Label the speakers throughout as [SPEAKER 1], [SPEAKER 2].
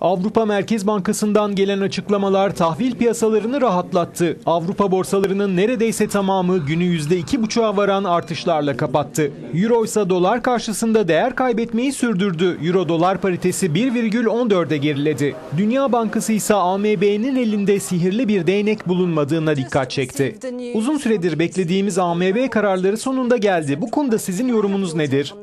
[SPEAKER 1] Avrupa Merkez Bankası'ndan gelen açıklamalar tahvil piyasalarını rahatlattı. Avrupa borsalarının neredeyse tamamı günü %2,5'a varan artışlarla kapattı. Euro ise dolar karşısında değer kaybetmeyi sürdürdü. Euro dolar paritesi 1,14'e geriledi. Dünya Bankası ise AMB'nin elinde sihirli bir değnek bulunmadığına dikkat çekti. Uzun süredir beklediğimiz AMB kararları sonunda geldi. Bu konuda sizin yorumunuz nedir?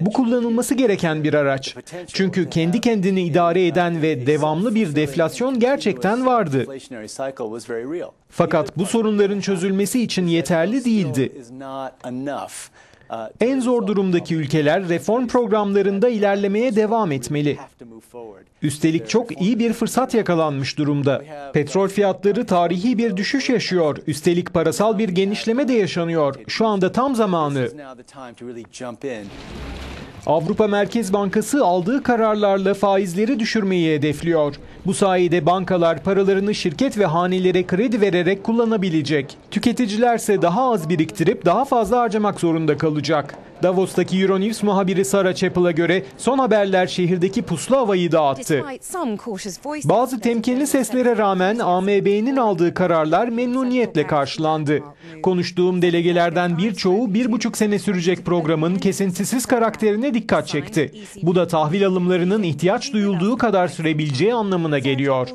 [SPEAKER 1] Bu kullanılması gereken bir araç. Çünkü kendi kendini idare eden ve devamlı bir deflasyon gerçekten vardı. Fakat bu sorunların çözülmesi için yeterli değildi. En zor durumdaki ülkeler reform programlarında ilerlemeye devam etmeli. Üstelik çok iyi bir fırsat yakalanmış durumda. Petrol fiyatları tarihi bir düşüş yaşıyor. Üstelik parasal bir genişleme de yaşanıyor. Şu anda tam zamanı. Avrupa Merkez Bankası aldığı kararlarla faizleri düşürmeyi hedefliyor. Bu sayede bankalar paralarını şirket ve hanelere kredi vererek kullanabilecek. Tüketicilerse daha az biriktirip daha fazla harcamak zorunda kalacak. Davos'taki Euronews muhabiri Sarah Chappell'a göre son haberler şehirdeki puslu havayı dağıttı. Bazı temkinli seslere rağmen AMB'nin aldığı kararlar memnuniyetle karşılandı. Konuştuğum delegelerden birçoğu bir buçuk sene sürecek programın kesintisiz karakterine dikkat çekti. Bu da tahvil alımlarının ihtiyaç duyulduğu kadar sürebileceği anlamına geliyor.